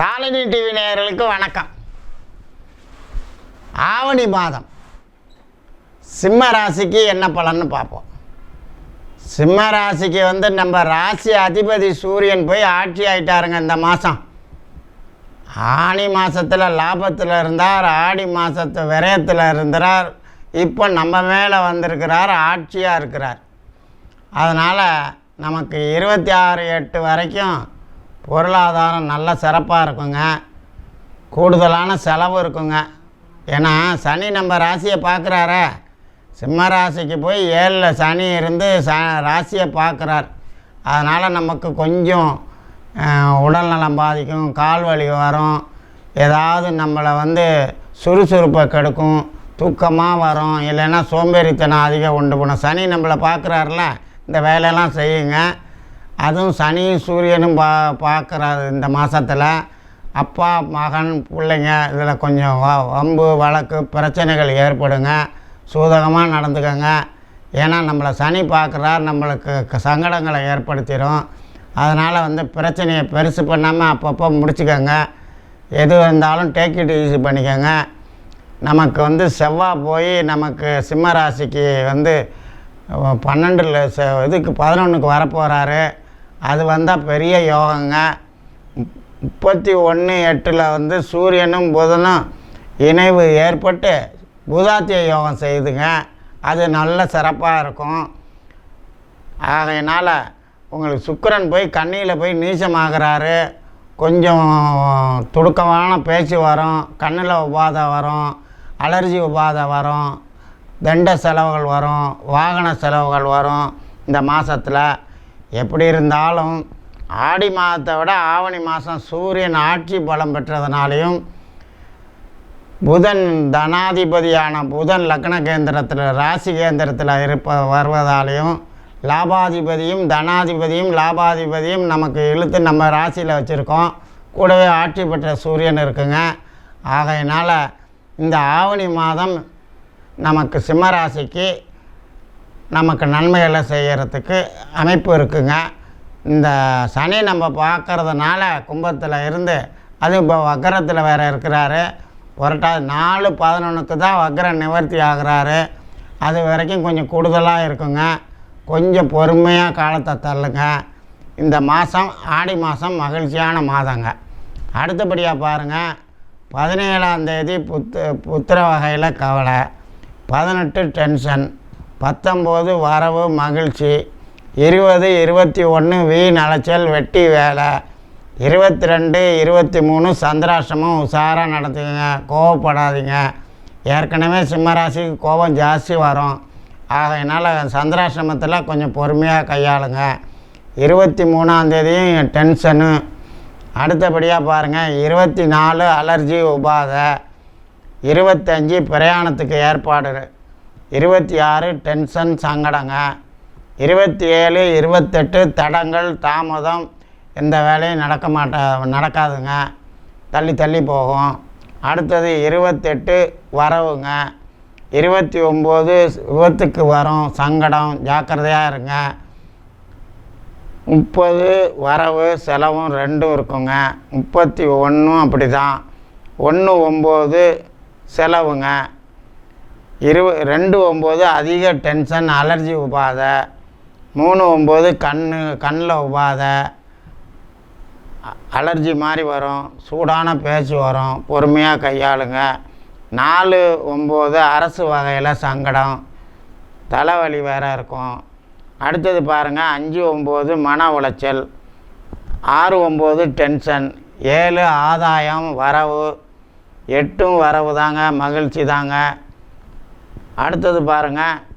Shalini TV நேயர்களுக்கு வணக்கம். ஆவணி மாதம். சிம்ம ராசிக்கு என்ன பலன்னு பார்ப்போம். சிம்ம ராசிக்கு வந்து நம்ம ராசி அதிபதி சூரியன் போய் ஆட்சி ஆகிட்டாருங்க இந்த மாதம் ஆனி மாதத்தில் லாபத்தில் இருந்தார் ஆடி மாதத்து விரயத்தில் இருந்தார் இப்போ நம்ம மேலே வந்திருக்கிறார் ஆட்சியாக இருக்கிறார். அதனால் நமக்கு இருபத்தி ஆறு எட்டு வரைக்கும் பொருளாதாரம் நல்ல சிறப்பாக இருக்குங்க. கூடுதலான செலவு இருக்குங்க. ஏன்னா சனி நம்ம ராசியை பார்க்குறாரு. சிம்ம ராசிக்கு போய் ஏழில் சனி இருந்து ச ராசியை பார்க்குறார். அதனால் நமக்கு கொஞ்சம் உடல்நலம் பாதிக்கும் கால் வலி வரும். ஏதாவது நம்மளை வந்து சுறுசுறுப்பை கெடுக்கும் தூக்கமாக வரும். இல்லைன்னா சோம்பேறித்தனம் அதிகம் உண்டு பண்ணும் சனி நம்மளை பார்க்குறாருல இந்த வேலையெல்லாம் செய்யுங்க. அதுவும் சனியும் சூரியனும் பா பார்க்குறாரு இந்த மாதத்தில் அப்பா மகன் பிள்ளைங்க இதில் கொஞ்சம் வம்பு வழக்கு பிரச்சனைகள் ஏற்படுங்க. சூதகமாக நடந்துக்கோங்க. ஏன்னா நம்மளை சனி பார்க்குறார் நம்மளுக்கு க- சங்கடங்களை ஏற்படுத்திடும் அதனால் வந்து பிரச்சனையை பெருசு பண்ணாமல் அப்பப்போ முடிச்சுக்கோங்க. எது இருந்தாலும் டேக் இட் ஈஸி பண்ணிக்கோங்க. நமக்கு வந்து செவ்வாய் போய் நமக்கு சிம்ம ராசிக்கு வந்து பன்னெண்டில் இதுக்கு பதினொன்றுக்கு வரப்போகிறாரு அது வந்தால் பெரிய யோகங்க. முப்பத்தி ஒன்று எட்டில் வந்து சூரியனும் புதனும் இணைவு ஏற்பட்டு புதாத்திய யோகம் செய்யுதுங்க அது நல்ல சிறப்பாக இருக்கும். ஆகையினால் உங்களுக்கு சுக்கரன் போய் கண்ணியில் போய் நீச்சமாகறாரு. கொஞ்சம் துடுக்கமான பேச்சு வரும். கண்ணில் உபாதை வரும். அலர்ஜி உபாதை வரும். தண்ட செலவுகள் வரும். வாகன செலவுகள் வரும். இந்த மாதத்தில் எப்படி இருந்தாலும் ஆடி மாதத்தை விட ஆவணி மாதம் சூரியன் ஆட்சி பலம் பெற்றதுனாலையும் புதன் தனாதிபதியான புதன் லக்ன கேந்திரத்தில் ராசி கேந்திரத்தில் இருப்ப வருவதாலையும் லாபாதிபதியும் தனாதிபதியும் லாபாதிபதியும் நமக்கு இழுத்து நம்ம ராசியில் வச்சுருக்கோம். கூடவே ஆட்சி பெற்ற சூரியன் இருக்குங்க. ஆகையினால் இந்த ஆவணி மாதம் நமக்கு சிம்ம ராசிக்கு நமக்கு நன்மைகளை செய்கிறதுக்கு அமைப்பு இருக்குங்க. இந்த சனி நம்ம பார்க்கறதுனால கும்பத்தில் இருந்து அது இப்போ வக்கரத்தில் வேறு இருக்கிறாரு. புரட்டாது நாலு பதினொன்றுக்கு தான் வக்கர நிவர்த்தி ஆகுறாரு. அது வரைக்கும் கொஞ்சம் கூடுதலாக இருக்குங்க. கொஞ்சம் பொறுமையாக காலத்தை தள்ளுங்க. இந்த மாதம் ஆடி மாதம் மகிழ்ச்சியான மாதங்க. அடுத்தபடியாக பாருங்கள் பதினேழாம் தேதி புத்து புத்திர வகையில் கவலை. பதினெட்டு டென்ஷன். பத்தொம்போது வரவு மகிழ்ச்சி இருபது இருபத்தி ஒன்று வீண் அலைச்சல் வெட்டி வேலை இருபத்தி ரெண்டு இருபத்தி மூணு சந்திராஷ்டமும் உஷாராக நடத்துங்க கோவப்படாதீங்க. ஏற்கனவே சிம்மராசிக்கு கோபம் ஜாஸ்தி வரும். ஆகையினால் சந்திராஷ்டமத்தில் கொஞ்சம் பொறுமையாக கையாளுங்க. இருபத்தி மூணாந்தேதியும் டென்ஷனு. அடுத்தபடியாக பாருங்கள் இருபத்தி நாலு அலர்ஜி உபாதை இருபத்தஞ்சி பிரயாணத்துக்கு ஏற்பாடு இருபத்தி ஆறு டென்ஷன் சங்கடங்க. இருபத்தி ஏழு இருபத்தெட்டு தடங்கள் தாமதம். எந்த வேலையும் நடக்க மாட்டா நடக்காதுங்க. தள்ளி தள்ளி போகும். அடுத்தது இருபத்தெட்டு வரவுங்க. இருபத்தி ஒம்பது விபத்துக்கு வரும். சங்கடம் ஜாக்கிரதையாக இருங்க. முப்பது வரவு செலவும் ரெண்டும் இருக்குங்க. முப்பத்தி ஒன்றும் அப்படி தான் ஒன்று ஒம்பது செலவுங்க. இரு ரெண்டு ஒம்பது அதிக டென்ஷன் அலர்ஜி உபாதை. மூணு ஒம்பது கண் கண்ணில் உபாதை. அலர்ஜி மாதிரி வரும். சூடான பேச்சு வரும். பொறுமையாக கையாளுங்க. நாலு ஒம்பது அரசு வகையில் சங்கடம். தலைவலி வேற இருக்கும். அடுத்தது பாருங்கள் அஞ்சு ஒம்பது மன உளைச்சல். ஆறு ஒம்பது டென்ஷன். ஏழு ஆதாயம் வரவு. எட்டும் வரவு தாங்க. மகிழ்ச்சி தாங்க. அடுத்தது பாருங்கள்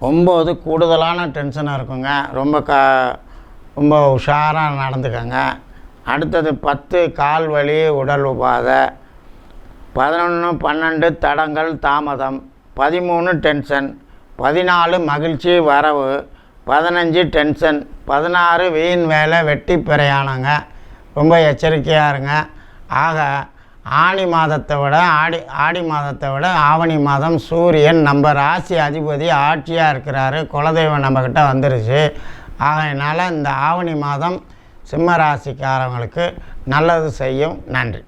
ஒம்பது கூடுதலான டென்ஷனாக இருக்குங்க. ரொம்ப க ரொம்ப உஷாராக நடந்துக்கங்க. அடுத்தது பத்து கால் வலி உடல் உபாதை. பதினொன்று பன்னெண்டு தடங்கள் தாமதம். பதிமூணு டென்ஷன் பதினாலு மகிழ்ச்சி வரவு. பதினஞ்சு டென்ஷன் பதினாறு வீண் வேலை வெட்டி பிரயாணங்க. ரொம்ப எச்சரிக்கையாக இருங்க. ஆக ஆனி மாதத்தை விட ஆடி ஆடி மாதத்தை விட ஆவணி மாதம் சூரியன் நம்ம ராசி அதிபதி ஆட்சியாக இருக்கிறாரு குலதெய்வம் நம்மக்கிட்ட வந்துருச்சு. ஆகையினால் இந்த ஆவணி மாதம் சிம்ம ராசிக்காரவங்களுக்கு நல்லது செய்யும். நன்றி.